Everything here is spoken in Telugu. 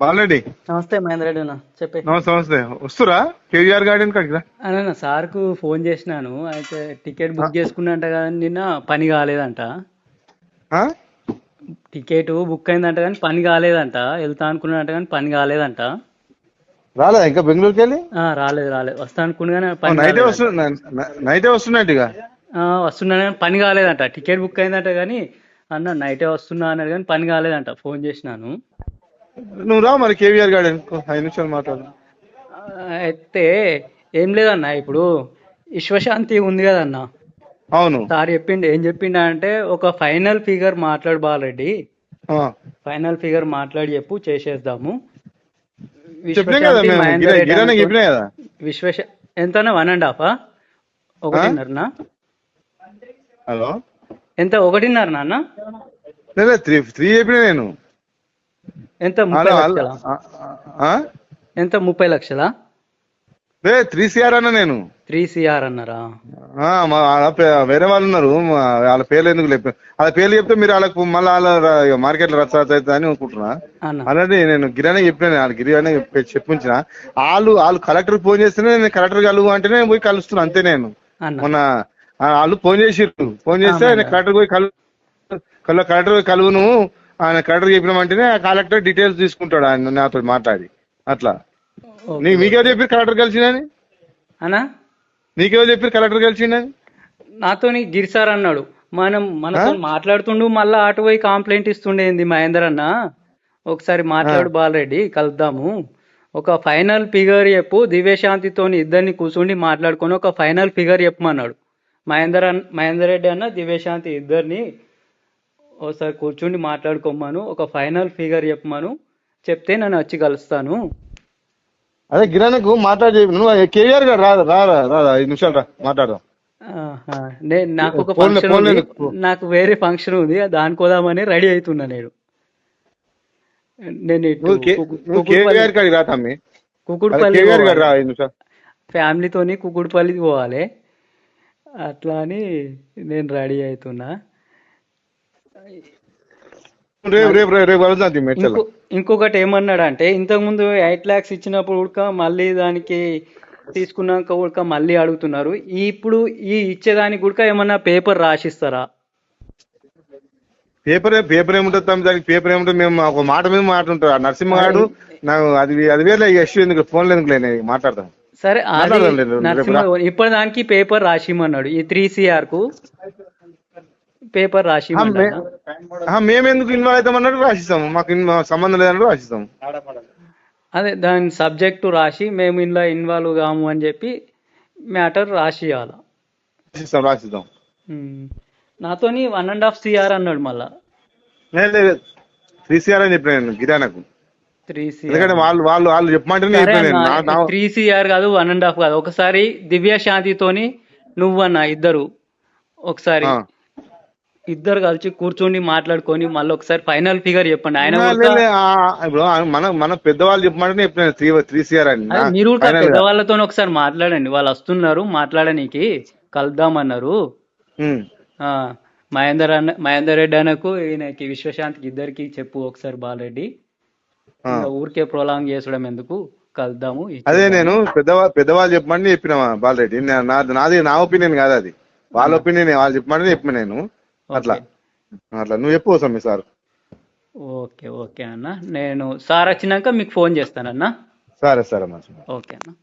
బాలరెడ్డి. నమస్తే మహేందర్ రెడ్డి అన్న చెప్పే. నమస్తే నమస్తే. వస్తురా? కేవీఆర్ గార్డెన్ కాడికి రా. అన్న సార్కు ఫోన్ చేసినాను. అయితే టికెట్ బుక్ చేసుకున్నంట కానీ నిన్న పని కాలేదంట? టికెట్ బుక్ అయిందంట కానీ పని కాలేదంట. వెళ్తా అనుకున్నాడంట కానీ పని కాలేదంట. రాలేదా? ఇంకా బెంగళూరుకి వెళ్ళి? రాలేదు రాలేదు. వస్తా అనుకున్నా కానీ పని నైటే కాలేదంట. వస్తున్నా నైటే వస్తున్నట్టు ఇక ఆ, వస్తున్నాను కానీ పని కాలేదంట. టికెట్ బుక్ అయిందంట కానీ అన్న నైటే వస్తున్నా అన్నాడు కానీ పని కాలేదంట. ఫోన్ చేసినాను. నువ్వు రా మరి కేవీఆర్ గార్డెన్ ఐదు నిమిషాలు మాట్లాడు. అయితే ఏం లేదన్న ఇప్పుడు విశ్వశాంతి ఉంది కదన్న. అవును. సార్ చెప్పిండు ఏం చెప్పిండు అంటే ఒక ఫైనల్ ఫిగర్ మాట్లాడు బాలరెడ్డి. ఫైనల్ ఫిగర్ మాట్లాడి చెప్పు చేసేద్దాము. విశ్వశ ఎంతనా వన్ అండ్ హాఫా? ఒకటిన్నరనా? హలో? ఎంత? ఒకటిన్నర నాన్న త్రీ త్రీ చెప్పినా నేను. ఎంత? ముప్పై లక్షలా? ఎంత? ముప్పై లక్షలా? లే త్రీ సిఆర్ అన్న నేను. త్రీ సిఆర్ అన్నారా? ఆ, మా వేరే వాళ్ళు ఉన్నారు. వాళ్ళ పేర్లు ఎందుకు లేపు వాళ్ళ పేర్లు చెప్తే మీరు వాళ్ళకు మళ్ళీ వాళ్ళ మార్కెట్లో రచ్చ అవుతుంది అని అనుకుంటున్నా. ఆల్రెడీ నేను గిరానే చెప్పినాను వాళ్ళ గిరిగానే చెప్పించిన. వాళ్ళు వాళ్ళు కలెక్టర్ ఫోన్ చేస్తేనే నేను కలెక్టర్ కలుగు అంటేనే నేను పోయి కలుస్తున్నా అంతే నేను. మొన్న వాళ్ళు ఫోన్ చేసిర్రు. ఫోన్ చేస్తే ఆయన కలెక్టర్ పోయి కలు కల కలెక్టర్ పోయి కలువు నువ్వు ఆయన కలెక్టర్ చెప్పినామంటేనే ఆ కలెక్టర్ డీటెయిల్స్ తీసుకుంటాడు ఆయన నాతో మాట్లాడి. అట్లా. నీ మీకేదో చెప్పి కలెక్టర్ కలిసిందని? అన్న? నీకేదో చెప్పి కలెక్టర్ కలిసిందని? నాతోని గిరి సార్ అన్నాడు. మనం మనతో మాట్లాడుతుండు మళ్ళా అటు పోయి కంప్లైంట్ ఇస్తుండేంది మహేందర్ అన్న? ఒకసారి మాట్లాడు బాలరెడ్డి కలుద్దాము. ఒక ఫైనల్ ఫిగర్ చెప్పు దివ్యశాంతితోని ఇద్దరిని కూర్చుండి మాట్లాడుకొని ఒక ఫైనల్ ఫిగర్ చెప్పమన్నాడు. మహేందర్ అన్న మహేందర్ రెడ్డి అన్న దివ్యశాంతి ఇద్దరిని ఒకసారి కూర్చుండి మాట్లాడుకోమను ఒక ఫైనల్ ఫిగర్ చెప్పమను చెప్తే నేను వచ్చి కలుస్తాను. అదే గిరానకు మాట్లాడి నువ్వు కేవీఆర్ గారు రాదా రాదా రాదా ఐదు నిమిషాలు రా మాట్లాడదాం. నేను నాకు ఒక ఫంక్షన్ ఉంది? నాకు వేరే ఫంక్షన్ ఉంది. దానికి పోదామని రెడీ అవుతున్నా నేను. నేను కుకుడుపల్లి ఫ్యామిలీతోని కుకుడుపల్లికి పోవాలి. అట్లా అని నేను రెడీ అవుతున్నా. రేపు రేపు రేపు ఇంకొకటి ఏమన్నాడంటే ఇంతకు ముందు ఎయిట్ లాక్స్ ఇచ్చినప్పుడు ఉడక మళ్ళీ దానికి తీసుకున్నాక ఉడక మళ్ళీ అడుగుతున్నారు. ఇప్పుడు ఈ ఇచ్చేదానికి ఉడక ఏమన్నా పేపర్ రాసిస్తారా? పేపర్ పేపర్ ఏముంటుంది తమ్మి దానికి? పేపర్ ఏముంటుంది? మేము ఒక మాట మీద మాట ఉంటుంది నరసింహ గారు నాకు అది అది వేరే ఇష్యూ ఎందుకు? ఫోన్లో ఎందుకు లేని? మాట్లాడతాం సరే ఇప్పుడు దానికి పేపర్ రాసిమన్నాడు ఈ త్రీ సిఆర్కు. పేపర్ రాసిమన్నాడు ఆ, మేము ఎందుకు ఇన్వాల్వ్ అవుతామన్నట్టు రాసిస్తాము. మాకు సంబంధం లేదన్నట్టు రాసిస్తాము. అదే దాని సబ్జెక్టు రాసి మేము ఇందులో ఇన్వాల్వ్ కాము అని చెప్పి మ్యాటర్ రాసియాల. రాసిస్తాం రాసిస్తాం. నాతోని వన్ అండ్ హాఫ్ సిఆర్ అన్నాడు మళ్ళా. లేదు త్రీ సిఆర్ అని చెప్పిన గిరానకు. త్రీ ఎందుకంటే సిఆర్ వాళ్ళు వాళ్ళు వాళ్ళు నా- త్రీ సిఆర్ కాదు వన్ అండ్ హాఫ్ కాదు. ఒకసారి దివ్య శాంతితోని నువ్వన్న ఇద్దరు. ఒకసారి. ఇద్దరు కలిసి కూర్చొని మాట్లాడుకొని మళ్ళీ ఒకసారి ఫైనల్ ఫిగర్ చెప్పండి. ఆయన ఇప్పుడు మన మన పెద్దవాళ్ళు చెప్పమంటేనే చెప్పిన త్రీ త్రీ సిఆర్ అని. మీరు. పెద్దవాళ్ళతో ఒకసారి మాట్లాడండి. వాళ్ళు వస్తున్నారు మాట్లాడనీకి కలుద్దామన్నారు. మహేందర్ అన్న మహేందర్ రెడ్డి అన్నకు ఈయనకి విశ్వశాంతికి ఇద్దరికి చెప్పు ఒకసారి బాలరెడ్డి. ఊరికే ప్రొలాంగ్ చేసడం ఎందుకు? కలుద్దాము అదే. నేను పెద్దవాళ్ళు పెద్దవాళ్ళు చెప్పమని చెప్పిన బాలరెడ్డి. నాది నా ఒపీనియన్ కాదు అది. వాళ్ళ ఒపీనియన్ వాళ్ళు చెప్పమని చెప్పిన నేను. అట్లా. అట్లా. నువ్వు చెప్పు మీ సార్. ఓకే ఓకే అన్న. నేను సార్ వచ్చినాక మీకు ఫోన్ చేస్తానన్న. సరే సరే మంచి ఓకే అన్న.